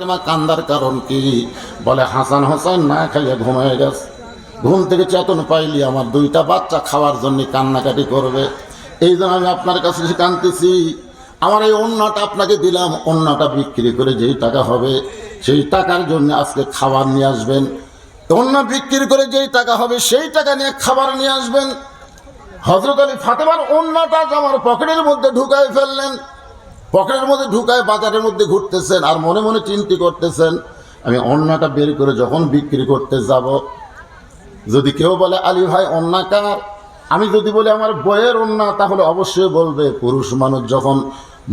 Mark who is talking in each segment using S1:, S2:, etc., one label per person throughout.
S1: তোমার কান্দার কারণ কি? বলে, হাসান হোসেন না খাইয়ে ঘুমিয়ে গেছে। ঘুম থেকে চেতন পাইলি, আমার দুইটা বাচ্চা খাওয়ার জন্য কান্নাকাটি করবে। এই জন্য আমি আপনার কাছে এসে কানতেছি আমার এই অন্যটা আপনাকে দিলাম। অন্যটা বিক্রি করে যেই টাকা হবে, সেই টাকার জন্য আজকে খাবার নিয়ে আসবেন। অন্য বিক্রি করে যেই টাকা হবে, সেই টাকা নিয়ে খাবার নিয়ে আসবেন। হজরত আলী ফাতেমার অন্যটা আমার পকেটের মধ্যে ঢুকায় ফেললেন। পকেটের মধ্যে ঢুকায়, বাজারের মধ্যে ঘুরতেছেন আর মনে মনে চিন্তি করতেছেন, আমি অন্যটা বের করে যখন বিক্রি করতে যাব, যদি কেউ বলে, আলী ভাই অন্যাকার আমি যদি বলি, আমার বইয়ের অন্যা, তাহলে অবশ্যই বলবে, পুরুষ মানুষ যখন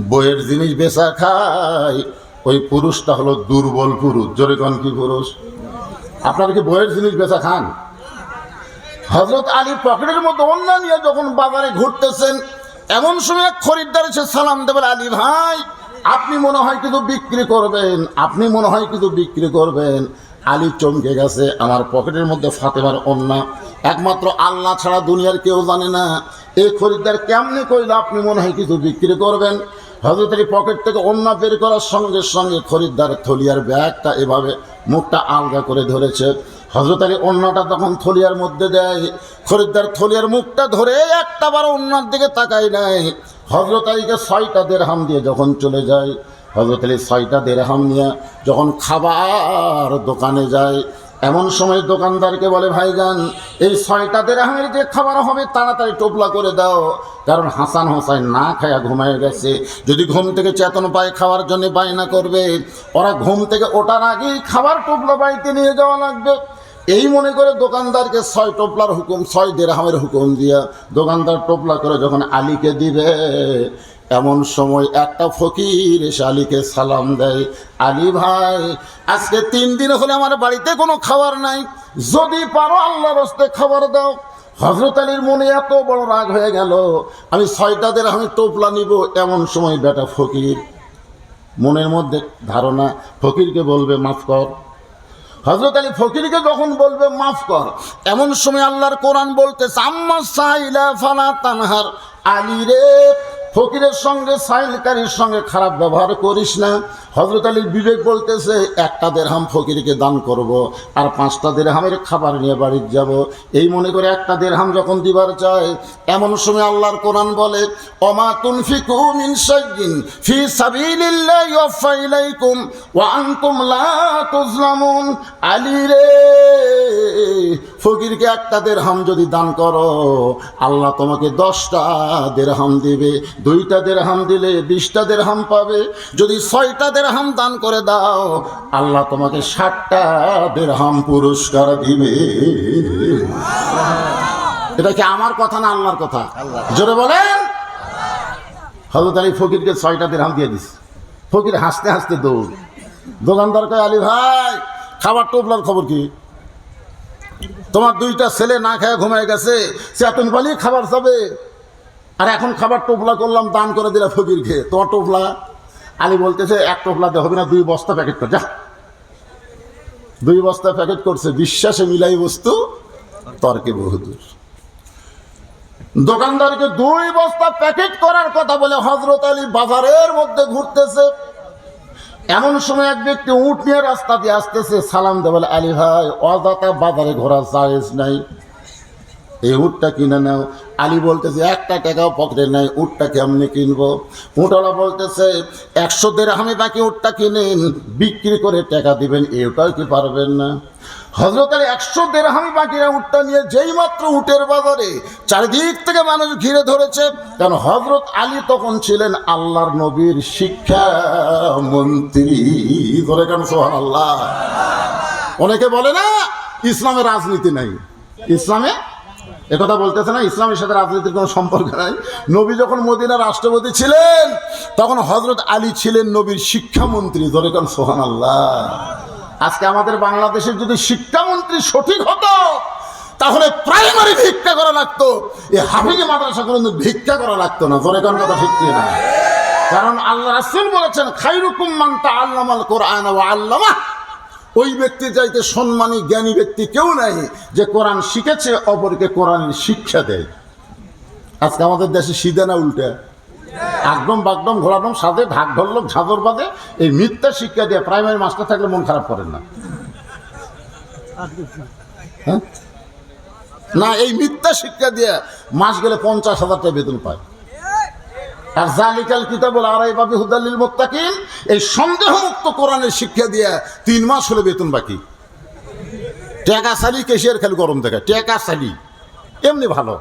S1: বইয়ের জিনিস বেচা খায়, ওই পুরুষটা হলো দুর্বল পুরুষ। জোরে কন কি পুরুষ? আপনারা কি বইয়ের জিনিস বেচা খান? হজরত আলী পকেটের মধ্যে অন্য নিয়ে যখন বাজারে ঘুরতেছেন এমন সময় খরিদ্দার এসে সালাম দেবেন আলী ভাই, আপনি মনে হয় কিন্তু বিক্রি করবেন, আপনি মনে হয় কিছু বিক্রি করবেন। আলী চমকে গেছে, আমার পকেটের মধ্যে ফাতেমার অন্যা। একমাত্র আল্লাহ ছাড়া দুনিয়ার কেউ জানে না, এই খরিদ্দার কেমনি কইলে, আপনি মনে হয় কিছু বিক্রি করবেন? হজরত আলী পকেট থেকে অন্য বের করার সঙ্গে সঙ্গে খরিদ্দার থলিয়ার ব্যাগটা এভাবে মুখটা আলগা করে ধরেছে। হজরত আলী অন্যটা তখন থলিয়ার মধ্যে দেয়, খরিদ্দার থলিয়ার মুখটা ধরে একটা বার অন্যার দিকে তাকাই নাই হজরত আলীকে ছয়টা দেড়হাম দিয়ে যখন চলে যায় হজরত আলী ছয়টা দেড়হাম নিয়ে যখন খাবার দোকানে যায়, এমন সময় দোকানদারকে বলে, ভাইজান, এই ছয়টা দেড়হামের যে খাবার হবে তাড়াতাড়ি টোপলা করে দাও। কারণ হাসান হোসাইন না খায়া ঘুমায় গেছে। যদি ঘুম থেকে চেতন পায়, খাওয়ার জন্য বায়না করবে। ওরা ঘুম থেকে ওঠার আগেই খাবার টোপলা বাড়িতে নিয়ে যাওয়া লাগবে। এই মনে করে দোকানদারকে ছয় টোপলার হুকুম, ছয় দেড়হামের হুকুম দিয়া দোকানদার টোপলা করে যখন আলীকে দিবে, এমন সময় একটা ফকির এসে আলীকে সালাম দেয়। আলী ভাই, আজকে তিন দিন হলে আমার বাড়িতে কোনো খাবার নাই। যদি পারো আল্লাহ রস্তে খাবার দাও। হজরত আলীর মনে এত বড় রাগ হয়ে গেল। আমি ছয়টা দেড়হামের টোপলা নিব, এমন সময় বেটা ফকির মনের মধ্যে ধারণা, ফকিরকে বলবে, মাফ কর। হজরত আলী ফকিরকে যখন বলবে, মাফ কর। এমন সময় আল্লাহর কোরআন বলতে সাইলা তানহার। আলী রে, ফকিরের সঙ্গে, সাইলকারীর সঙ্গে খারাপ ব্যবহার করিস না। হজরত আলীর বিবেক বলতেছে, একটা দেড়হাম ফকিরকে দান করব আর পাঁচটা দেড়হামের খাবার নিয়ে বাড়ির যাব। এই মনে করে একটা দেড়হাম যখন দিবার চায়, এমন সময় আল্লাহর কোরআন বলে অমা শাইইন ফি আলী রে, ফকিরকে একটা দেড়হাম যদি দান করো, আল্লাহ তোমাকে দশটা দেড়হাম দিবে। দুইটা দেড়হাম দিলে বিশটা দেড়হাম পাবে। যদি ছয়টা দেড়হাম দান করে দাও। আল্লাহ তোমাকে ষাটটা দেড়হাম পুরস্কার দিবে। এটা কি আমার কথা না আল্লাহর কথা? জোরে বলেন। হজরত আলী ফকিরকে ছয়টা দেড়হাম দিয়ে দিস ফকির হাসতে হাসতে দৌড়। দোকানদার কয় আলী ভাই খাবার টোপলার খবর কি? তোমার দুইটা ছেলে না খেয়ে ঘুমায় গেছে। সে চেতন পালি খাবার যাবে আর এখন খাবার টোপলা করলাম দান করে দিলা ফকিরকে। তোমার টোপলা আলী বলতেছে, এক টোপলাতে হবে না, দুই বস্তা প্যাকেট কর। যা। দুই বস্তা প্যাকেট করছে, বিশ্বাসে মিলাই বস্তু, তর্কে বহুদূর। দোকানদারকে দুই বস্তা প্যাকেট করার কথা বলে হজরত আলী বাজারের মধ্যে ঘুরতেছে। এমন সময় এক ব্যক্তি উঠ নিয়ে রাস্তা দিয়ে আসতেছে, সালাম দে বলে আলী ভাই অদাতা বাজারে ঘোরা চাইজ নাই। এই উটটা কিনে নাও। আলী বলতেছে, একটা টাকাও পকেটে নাই, উটটা কেমনি কিনবো? উটওয়ালা বলতেছে, একশো দেড় আমি বাকি উটটা কিনেন বিক্রি করে টাকা দিবেন, এটাও কি পারবেন না? হজরত আলী, একশো দেড় আমি বাকিরা উটটা নিয়ে যেই মাত্র উটের বাজারে চারিদিক থেকে মানুষ ঘিরে ধরেছে। কারণ হজরত আলী তখন ছিলেন আল্লাহর নবীর শিক্ষা মন্ত্রী। ধরে কেন সোহান আল্লাহ অনেকে বলে না, ইসলামে রাজনীতি নাই। ইসলামে একথা বলতেছে না, ইসলামের সাথে রাজনীতির কোনো সম্পর্ক নাই। নবী যখন মদিনার রাষ্ট্রপতি ছিলেন, তখন হজরত আলী ছিলেন নবীর শিক্ষামন্ত্রী। ধরে কেন সোহান আল্লাহ আজকে আমাদের বাংলাদেশের যদি শিক্ষামন্ত্রী সঠিক হতো, তাহলে প্রাইমারি ভিক্ষা করা লাগতো। এই হাফিজে মাদ্রাসা কোনো ভিক্ষা করা লাগতো না। ধরে কেন কথা ঠিক না কারণ আল্লাহ রাসূল বলেছেন খাইরুকুম মান তাআল্লামাল কোরআন ওয়া আল্লামা ওই ব্যক্তি চাইতে সম্মানী, জ্ঞানী ব্যক্তি কেউ নাই যে কোরআন শিখেছে, অপরকে কোরআনের শিক্ষা দেয়। আজকে আমাদের দেশে সিদে না উল্টে। একদম বাগদম ঘোরাদম সাথে ঢাক ঢললোক ঝাঁদর বাদে এই মিথ্যা শিক্ষা দিয়ে প্রাইমারি মাস্টার থাকলে মন খারাপ করেন না। হ্যাঁ? না, এই মিথ্যা শিক্ষা দিয়ে মাস গেলে পঞ্চাশ হাজার টাকা বেতন পায়। আর জালিকাল কিতাবুল আড়াই বাবি হুদাল্লিল মোত্তাকিন, এই সন্দেহমুক্ত কোরআনের শিক্ষা দিয়ে তিন মাস হলো বেতন বাকি। টেকা সালি কেশিয়ার খালি গরম দেখা, টেকা সালি এমনি ভালো।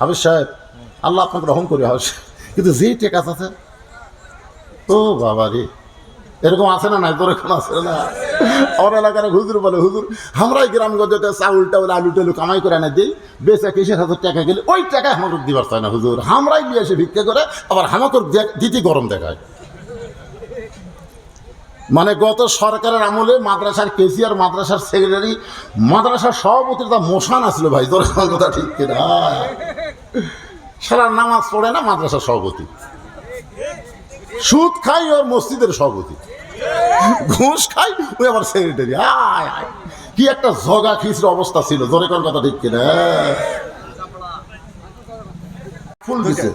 S1: হাবিজ সাহেব, আল্লাহ আপনাকে রহম করি হাবিজ কিন্তু যেই টেকাস আছে ও বাবা রে এরকম আছে না নাই? তোর এখন আছে না? আমার এলাকার হুজুর বলে, হুজুর, আমরাই গ্রামগঞ্জতে চাউল টাউল, আলু টালু কামাই করে না দিই। বেচা কিসের হাজার টাকা গেলে ওই টাকা আমাকে দিবার চায় না, হুজুর। আমরাই নিয়ে এসে ভিক্ষা করে আবার হামাকর দিতে গরম দেখায়। মানে গত সরকারের আমলে মাদ্রাসার কেসিআর মাদ্রাসার সেক্রেটারি, মাদ্রাসার সভাপতির তা মশান আসলো ভাই, তোর কথা ঠিক কিনা? সারা নামাজ পড়ে না মাদ্রাসার সভাপতি? সুদ খাই ওর মসজিদের সভাপতি। ঘুষ খাই ওই আমার সেক্রেটারি আয় আয়। কি একটা জগা খিচড় অবস্থা ছিল জোরে কোন কথা ঠিক কিনা? ফুল দিছে।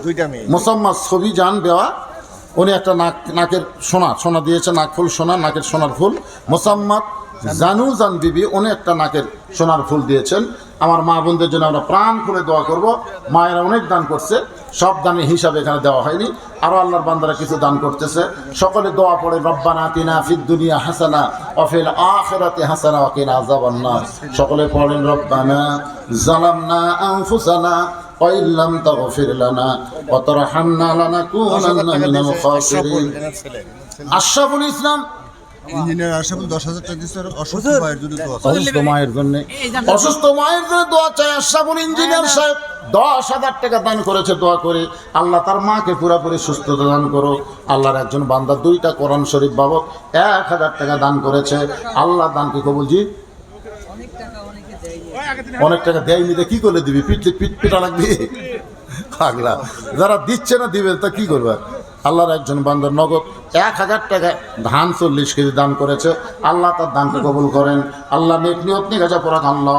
S1: মোসাম্মদ ছবি জান দেওয়া উনি একটা নাক নাকের সোনা সোনা দিয়েছে নাক ফুল সোনা নাকের সোনার ফুল। মোসাম্মদ জানু জান বিবি উনি একটা নাকের সোনার ফুল দিয়েছেন। আমার মা বোনদের জন্য আমরা প্রাণ খুলে দোয়া করব। মায়েরা অনেক দান করছে সব দানের হিসাবে এখানে দেওয়া হয়নি। আরও আল্লাহর বান্দারা কিছু দান করতেছে সকলে দোয়া পড়ে রব্বানা তিনা ফিদ দুনিয়া হাসানা অফিল আখিরাতি হাসানা ওয়াকিনা আযাবান নার সকলে পড়েন রব্বানা জালামনা আনফুসানা وإن لم تغفر لنا وترحمنا لنكونن من الخاسرين আশরাফুল ইসলাম
S2: ইঞ্জিনিয়ার আশরাফুল দশ হাজার টাকা দিচ্ছে অসুস্থ ভাইয়ের জন্য দোয়া
S1: অসুস্থ মায়ের জন্য। অসুস্থ মায়ের জন্য দোয়া চাই আশরাফুল ইঞ্জিনিয়ার সাহেব। দশ হাজার টাকা দান করেছে দোয়া করে। আল্লাহ তার মাকে পুরোপুরি সুস্থতা দান করো। আল্লাহর একজন বান্দা দুইটা কোরআন শরীফ বাবদ এক হাজার টাকা দান করেছে। আল্লাহ দানকে কবুল জি? অনেক টাকা দেয়নি। কি করে দিবি? পিট পিট পিটা লাগবে? পাগলা। যারা দিচ্ছে না দিবে তা কি করবে? আল্লাহর একজন বান্দার নগদ এক হাজার টাকা ধান চল্লিশ কেজি দান করেছে। আল্লাহ তার দানকে কবুল করেন। আল্লাহ নেক আল্লাহ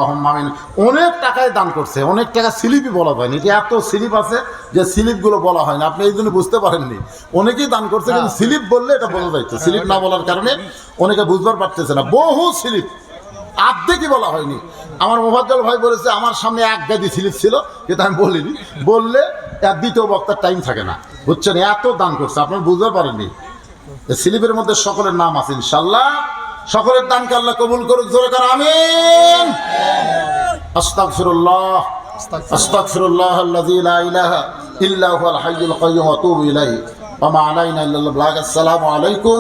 S1: অনেক টাকায় দান করছে। অনেক টাকা স্লিপই বলা হয়নি। এটা এত স্লিপ আছে যে স্লিপগুলো বলা হয় না আপনি এই জন্য বুঝতে পারেননি। অনেকেই দান করছে, কিন্তু স্লিপ বললে এটা বোঝা যাইতো। স্লিপ না বলার কারণে অনেকে বুঝবার পারতেছে না। বহু স্লিপ। আর্ধেকই বলা হয়নি। আমার মোফাজ্জল ভাই বলেছে, আমার সামনে এক গাদি স্লিপ ছিল, যেটা আমি বলিনি। বললে দ্বিতীয় বক্তার টাইম থাকে না। বুঝছেন? এত দান করছে, আপনার বুঝতে পারেননি। স্লিপের মধ্যে সকলের নাম আছে ইনশাল্লাহ সকলের দানকে আল্লাহ কবুল করুক, জোরে কর, আমিন। আস্তাগফিরুল্লাহ আস্তাগফিরুল্লাহ আসসালামু আলাইকুম